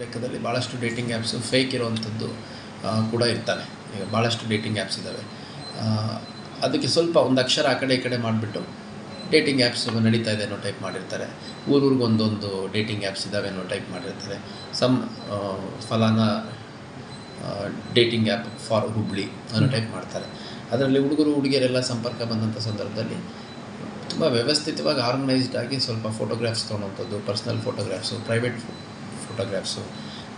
ಲೆಕ್ಕದಲ್ಲಿ ಭಾಳಷ್ಟು dating apps fake ಇರುವಂಥದ್ದು ಕೂಡ ಇರ್ತಾನೆ. ಈಗ ಭಾಳಷ್ಟು ಡೇಟಿಂಗ್ ಆ್ಯಪ್ಸ್ ಇದ್ದಾವೆ ಅದಕ್ಕೆ ಸ್ವಲ್ಪ ಒಂದು ಅಕ್ಷರ ಆ ಕಡೆ ಈ ಕಡೆ ಮಾಡಿಬಿಟ್ಟು ಡೇಟಿಂಗ್ ಆ್ಯಪ್ಸ್ ನಡೀತಾ ಇದೆ ಅನ್ನೋ ಟೈಪ್ ಮಾಡಿರ್ತಾರೆ. ಊರೂರಿಗೆ ಒಂದೊಂದು ಡೇಟಿಂಗ್ ಆ್ಯಪ್ಸ್ ಇದ್ದಾವೆ ಅನ್ನೋ ಟೈಪ್ ಮಾಡಿರ್ತಾರೆ. ಸಮ್ ಫಲಾನ ಡೇಟಿಂಗ್ ಆ್ಯಪ್ ಫಾರ್ ಹುಬ್ಳಿ ಅನ್ನೋ ಟೈಪ್ ಮಾಡ್ತಾರೆ. ಅದರಲ್ಲಿ ಹುಡುಗರು, ಹುಡುಗಿಯರೆಲ್ಲ ಸಂಪರ್ಕ ಬಂದಂಥ ಸಂದರ್ಭದಲ್ಲಿ ತುಂಬ ವ್ಯವಸ್ಥಿತವಾಗಿ ಆರ್ಗನೈಸ್ಡ್ ಆಗಿ ಸ್ವಲ್ಪ ಫೋಟೋಗ್ರಾಫ್ಸ್ ತೊಗೊಳೋಂಥದ್ದು ಪರ್ಸ್ನಲ್ ಫೋಟೋಗ್ರಾಫ್ಸು ಪ್ರೈವೇಟ್ ಫೋಟೋಗ್ರಾಫ್ಸು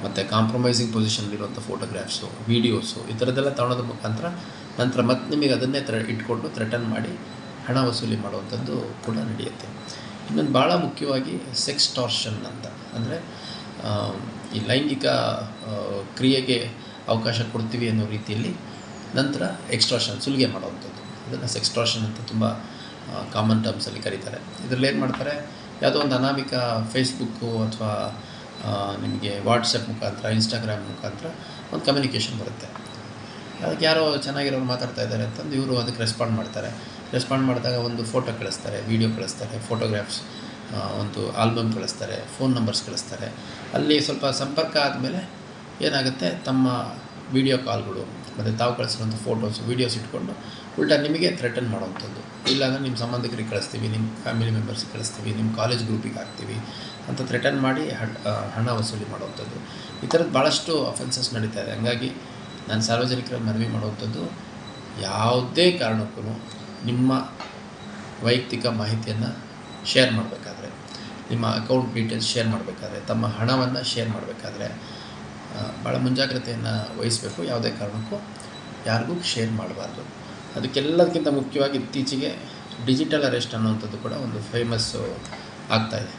ಮತ್ತು ಕಾಂಪ್ರಮೈಸಿಂಗ್ ಪೊಸಿಷನ್ನಲ್ಲಿರುವಂಥ ಫೋಟೋಗ್ರಾಫ್ಸು ವೀಡಿಯೋಸು ಈ ಥರದ್ದೆಲ್ಲ ತಗೊಳೋದ್ರ ಮುಖಾಂತರ ನಂತರ ಮತ್ತೆ ನಿಮಗೆ ಅದನ್ನೇ ತ್ರ ಇಟ್ಕೊಂಡು ಥ್ರೆಟನ್ ಮಾಡಿ ಹಣ ವಸೂಲಿ ಮಾಡುವಂಥದ್ದು ಕೂಡ ನಡೆಯುತ್ತೆ. ಇನ್ನೊಂದು ಭಾಳ ಮುಖ್ಯವಾಗಿ ಸೆಕ್ಸ್ ಟಾರ್ಷನ್ ಅಂತ. ಅಂದರೆ ಈ ಲೈಂಗಿಕ ಕ್ರಿಯೆಗೆ ಅವಕಾಶ ಕೊಡ್ತೀವಿ ಅನ್ನೋ ರೀತಿಯಲ್ಲಿ ನಂತರ ಎಕ್ಸ್ಟ್ರಾಷನ್ ಸುಲಿಗೆ ಮಾಡುವಂಥದ್ದು ಅದನ್ನು ಸೆಕ್ಸ್ಟ್ರಾಷನ್ ಅಂತ ತುಂಬ ಕಾಮನ್ ಟರ್ಮ್ಸಲ್ಲಿ ಕರೀತಾರೆ. ಇದರಲ್ಲಿ ಏನು ಮಾಡ್ತಾರೆ? ಯಾವುದೋ ಒಂದು ಅನಾಮಿಕ ಫೇಸ್ಬುಕ್ಕು ಅಥವಾ ನಿಮಗೆ ವಾಟ್ಸಪ್ ಮುಖಾಂತರ ಇನ್ಸ್ಟಾಗ್ರಾಮ್ ಮುಖಾಂತರ ಒಂದು ಕಮ್ಯುನಿಕೇಷನ್ ಬರುತ್ತೆ. ಅದಕ್ಕೆ ಯಾರೋ ಚೆನ್ನಾಗಿರೋರು ಮಾತಾಡ್ತಾ ಇದ್ದಾರೆ ಅಂತಂದು ಇವರು ಅದಕ್ಕೆ ರೆಸ್ಪಾಂಡ್ ಮಾಡ್ತಾರೆ. ರೆಸ್ಪಾಂಡ್ ಮಾಡಿದಾಗ ಒಂದು ಫೋಟೋ ಕಳಿಸ್ತಾರೆ ವೀಡಿಯೋ ಕಳಿಸ್ತಾರೆ ಫೋಟೋಗ್ರಾಫ್ಸ್ ಒಂದು ಆಲ್ಬಮ್ ಕಳಿಸ್ತಾರೆ ಫೋನ್ ನಂಬರ್ಸ್ ಕಳಿಸ್ತಾರೆ. ಅಲ್ಲಿ ಸ್ವಲ್ಪ ಸಂಪರ್ಕ ಆದಮೇಲೆ ಏನಾಗುತ್ತೆ, ತಮ್ಮ ವೀಡಿಯೋ ಕಾಲ್ಗಳು ಮತ್ತು ತಾವು ಕಳಿಸಿರುವಂಥ ಫೋಟೋಸ್ ವೀಡಿಯೋಸ್ ಇಟ್ಕೊಂಡು ಉಲ್ಟಾ ನಿಮಗೆ ಥ್ರೆಟನ್ ಮಾಡೋವಂಥದ್ದು. ಇಲ್ಲಾಂದರೆ ನಿಮ್ಮ ಸಂಬಂಧಿಕರಿಗೆ ಕಳಿಸ್ತೀವಿ, ನಿಮ್ಮ ಫ್ಯಾಮಿಲಿ ಮೆಂಬರ್ಸಿಗೆ ಕಳಿಸ್ತೀವಿ, ನಿಮ್ಮ ಕಾಲೇಜ್ ಗ್ರೂಪಿಗೆ ಹಾಕ್ತೀವಿ ಅಂತ ಥ್ರೆಟನ್ ಮಾಡಿ ಹಣ ವಸೂಲಿ ಮಾಡುವಂಥದ್ದು. ಈ ಥರದ್ದು ಭಾಳಷ್ಟು ಅಫೆನ್ಸಸ್ ನಡೀತಾ ಇದೆ. ಹಂಗಾಗಿ ನಾನು ಸಾರ್ವಜನಿಕರಲ್ಲಿ ಮನವಿ ಮಾಡುವಂಥದ್ದು, ಯಾವುದೇ ಕಾರಣಕ್ಕೂ ನಿಮ್ಮ ವೈಯಕ್ತಿಕ ಮಾಹಿತಿಯನ್ನು ಶೇರ್ ಮಾಡಬೇಕಾದ್ರೆ, ನಿಮ್ಮ ಅಕೌಂಟ್ ಡೀಟೇಲ್ಸ್ ಶೇರ್ ಮಾಡಬೇಕಾದ್ರೆ, ತಮ್ಮ ಹಣವನ್ನು ಶೇರ್ ಮಾಡಬೇಕಾದ್ರೆ ಭಾಳ ಮುಂಜಾಗ್ರತೆಯನ್ನು ವಹಿಸಬೇಕು. ಯಾವುದೇ ಕಾರಣಕ್ಕೂ ಯಾರಿಗೂ ಶೇರ್ ಮಾಡಬಾರ್ದು. ಅದಕ್ಕೆಲ್ಲದಕ್ಕಿಂತ ಮುಖ್ಯವಾಗಿ ಇತ್ತೀಚೆಗೆ ಡಿಜಿಟಲ್ ಅರೆಸ್ಟ್ ಅನ್ನುವಂಥದ್ದು ಕೂಡ ಒಂದು ಫೇಮಸ್ಸು ಆಗ್ತಾಯಿದೆ